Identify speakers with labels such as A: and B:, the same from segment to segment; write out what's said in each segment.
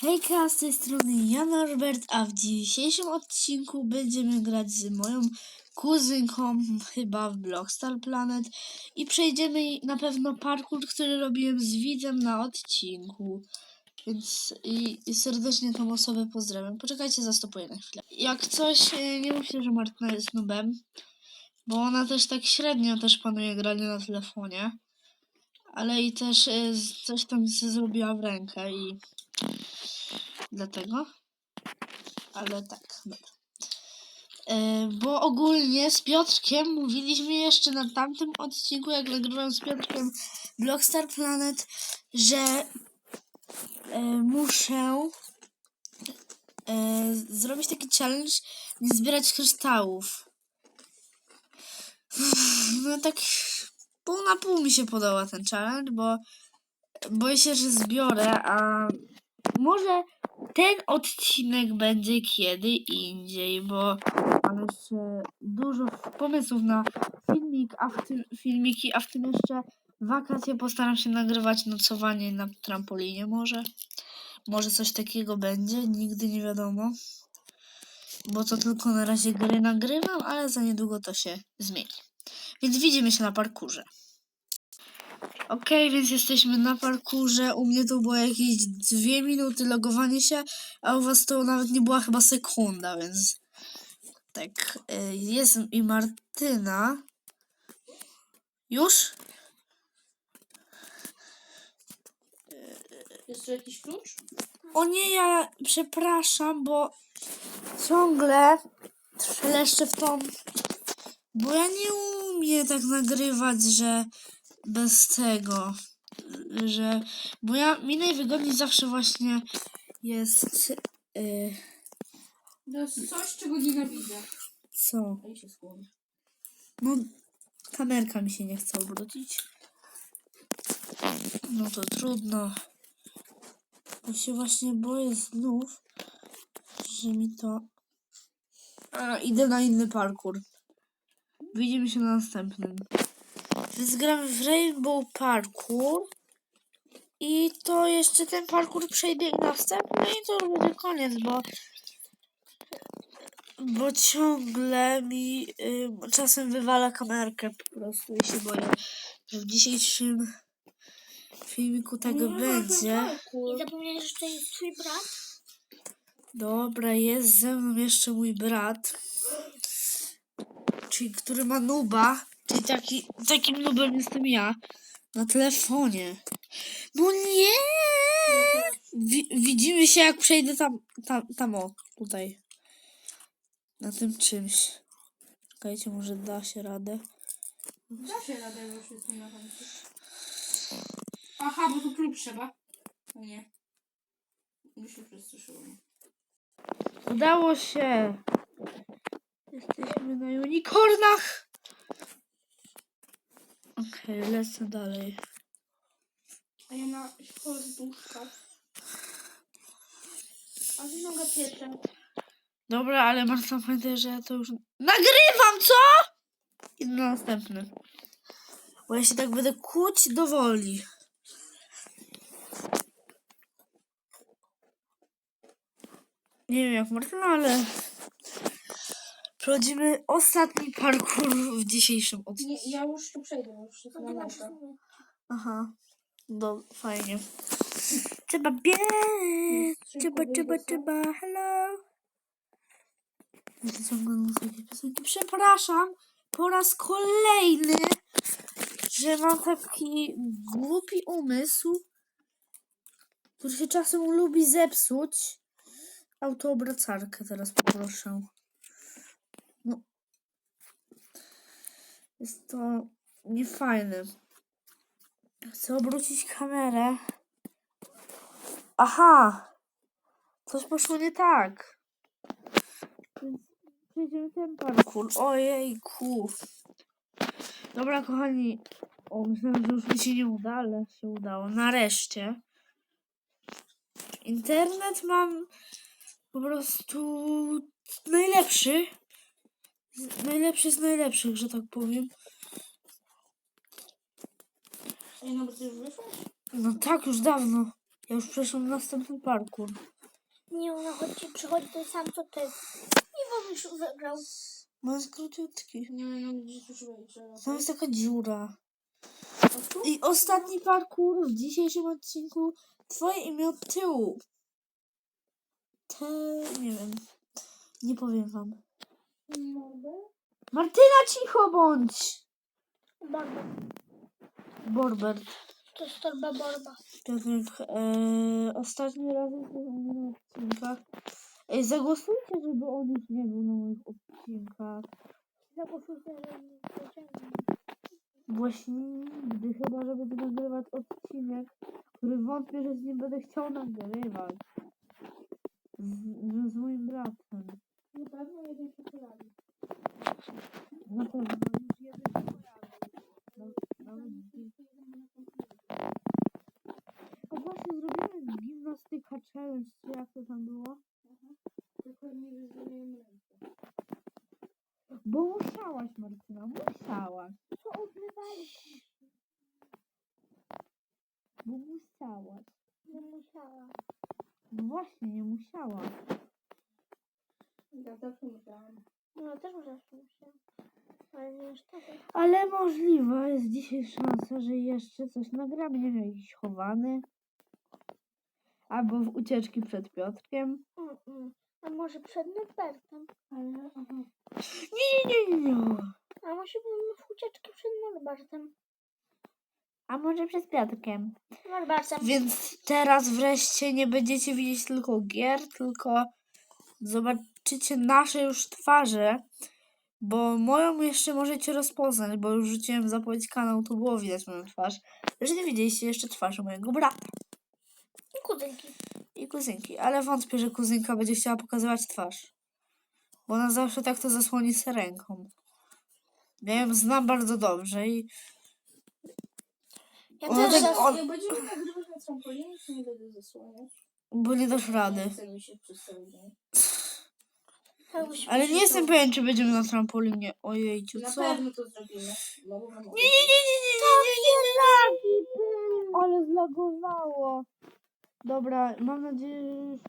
A: Hejka, z tej strony ja Norbert, a w dzisiejszym odcinku będziemy grać z moją kuzynką chyba w Blockstar Planet i przejdziemy na pewno parkour, który robiłem z widzem na odcinku. Więc i, i serdecznie tą osobę pozdrawiam. Poczekajcie, zastopuję na chwilę. Jak coś, e, nie mówcie, że Martyna jest nubem, bo ona też tak średnio też panuje granie na telefonie. Ale i też z- coś tam sobie zrobiła w rękę i dlatego. Ale tak, dobra. E, bo ogólnie z Piotrkiem mówiliśmy jeszcze na tamtym odcinku, jak nagrywałem z Piotrkiem Blockstar Planet, że e, muszę e, zrobić taki challenge, nie zbierać kryształów. No tak pół na pół mi się podoba ten challenge, bo boję się, że zbiorę, a może ten odcinek będzie kiedy indziej, bo mam jeszcze dużo pomysłów na filmik, a w tym, filmiki, a w tym jeszcze wakacje postaram się nagrywać nocowanie na trampolinie może. Może coś takiego będzie, nigdy nie wiadomo. Bo to tylko na razie gry nagrywam, ale za niedługo to się zmieni. Więc widzimy się na parkurze. Okej, więc jesteśmy na parkurze. U mnie to było jakieś dwie minuty logowanie się, a u was to nawet nie była chyba sekunda, więc tak. y, Jest i Martyna. Już?
B: Jest tu jakiś klucz?
A: O nie, ja przepraszam, bo ciągle szeleszczę w tą. Bo ja nie umiem tak nagrywać, że bez tego. Że. Bo ja mi najwygodniej zawsze właśnie jest. y,
B: To jest coś, czego nienawidzę.
A: co?
B: Się.
A: No, kamerka mi się nie chce obrócić. No to trudno. Ja się właśnie boję znów, że mi to... A, idę na inny parkour. Widzimy się na następnym. Więc gramy w Rainbow Parkour. I to jeszcze ten parkour przejdę i następny i to już będzie koniec, bo bo ciągle mi ym, czasem wywala kamerkę po prostu i się boję, że w dzisiejszym filmiku tak będzie.
C: Nie zapomniałeś, że to jest twój brat?
A: Dobra, jest ze mną jeszcze mój brat, czyli który ma nuba, taki, takim nubem jestem ja, na telefonie. No nie! Wi- widzimy się jak przejdę tam, tam, tam o, tutaj. Na tym czymś. Czekajcie, może da się radę.
B: Da się radę, jestem na końcu. Aha, bo tu klucz trzeba. Nie. Mi się przestraszyło.
A: Udało się! Jesteśmy na unicornach! Okej, lecę dalej.
B: A ja na duszka. A ty noga piecze.
A: Dobra, ale Marta pamiętaj, że ja to już nagrywam, co? I na następny. Bo ja się tak będę kłuć do woli. Nie wiem jak Martyna, ale prowadzimy ostatni parkour w dzisiejszym odcinku.
B: Nie, ja już tu przejdę, bo już na.
A: Aha, no fajnie. Trzeba biec, trzeba, trzeba, trzeba, hello. Ja to ciągle muszę jakieś piosenki. Przepraszam po raz kolejny, że mam taki głupi umysł, który się czasem lubi zepsuć. Autoobracarkę teraz poproszę. Jest to niefajne. Chcę obrócić kamerę. Aha! Coś poszło nie tak. Przejdziemy ten parkour. Ojejku. Dobra, kochani. O, myślałem, że już mi się nie uda, ale się udało. Nareszcie. Internet mam po prostu najlepszy. Najlepszy z najlepszych, że tak powiem.
B: Ej, no bo ty już wyszłaś?
A: No tak, już dawno. Ja już przeszłam następny parkour.
C: Nie, ona chodzi, przychodzi ten sam co ty. I wam już wygrał.
A: No jest króciutki.
B: Nie no, gdzieś już wejdzie.
A: Tam jest taka dziura.
B: Tu?
A: I ostatni parkour w dzisiejszym odcinku. Twoje imię od tyłu. Te... nie wiem. Nie powiem wam. Martyna, cicho bądź!
C: Borba.
A: Borbert.
C: To jest torba borba.
A: Piotrek, e, ostatni raz na odcinkach. Ej, zagłosujcie, żeby on już nie był na moich odcinkach.
C: Zagłosujcie, że nie wiedziałem.
A: Właśnie nigdy, chyba że będę nagrywać odcinek, który wątpię, że z nim będę chciał nagrywać. Z, z moim bratem.
B: Na pewno jeden się pojawi.
A: Na pewno już jeden się pojawił. No. A właśnie zrobimy gimnastyka challenge, czy jak to tam było?
B: Tylko nie wyzdrowiłem ręce.
A: Bo musiałaś, Martyna, musiałaś.
C: Co odgrywaliśmy?
A: Bo musiałaś.
C: Nie musiałam.
A: No właśnie, nie musiałaś.
B: Ja zawsze musiałam.
C: No też zawsze musiałam. Ale nie aż tak.
A: Ale możliwa jest dzisiaj szansa, że jeszcze coś nagramy. Nie wiem, jakiś chowany. Albo w ucieczki przed Piotrkiem.
C: Mm, mm. A może przed Norbertem?
B: Ale, aha.
A: Nie, nie, nie, nie.
C: A może byśmy w ucieczkę przed Norbertem?
A: A może przed Piotrkiem.
C: Norbertem.
A: Więc teraz wreszcie nie będziecie widzieć tylko gier, tylko zobaczycie nasze już twarze. Bo moją jeszcze możecie rozpoznać, bo już rzuciłem zapowiedź kanału, to było widać moją twarz. Że nie widzieliście jeszcze twarzy mojego brata.
C: I kuzynki.
A: i kuzynki, ale wątpię, że kuzynka będzie chciała pokazywać twarz. Bo ona zawsze tak to zasłoni z ręką. Ja ją znam bardzo dobrze i
C: Ja
A: Ona
C: też
A: tak- on-
B: Jak będziemy nagrywać na trampolinie, to nie będę zasłaniać.
A: bo nie dasz
B: Nie
A: rady.
B: chce mi się przedstawić.
A: Ale nie jestem pewien, czy będziemy na trampolinie. Ojejciu,
B: Na
A: co?
B: pewno to zrobimy. No, mam
A: Nie, nie, nie, nie, nie, nie, nie, nie, lagi. Ale zlagowało. Dobra, mam nadzieję, że już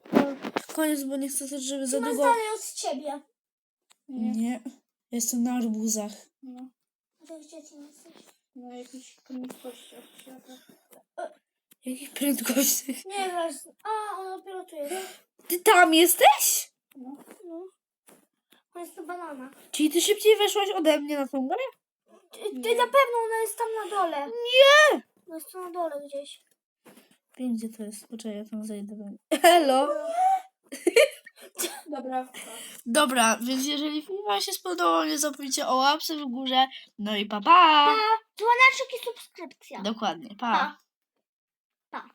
A: to koniec, bo nie chcę też, żeby za długo...
C: dalej od ciebie.
B: Nie.
A: Jestem na arbuzach.
B: No,
C: To gdzie ty jesteś?
B: na jakichś prędkościach świata.
A: Jakich prędkości?
C: Nie wiesz. A, on dopiero tu jest.
A: Ty tam jesteś?
C: Jest to banana.
A: Czyli ty szybciej weszłaś ode mnie na tą grę?
C: Ty, ty na pewno ona jest tam na dole.
A: Nie!
C: Ona jest tu na dole gdzieś.
A: Wiem, gdzie to jest. Poczekaj, ja tam zajdę. Hello!
B: Dobra.
A: Dobra, więc jeżeli film wam się spodobał, nie zapomnijcie o łapce w górze. No i pa pa!
C: Dzwoneczek i subskrypcja.
A: Dokładnie, pa.
C: Pa.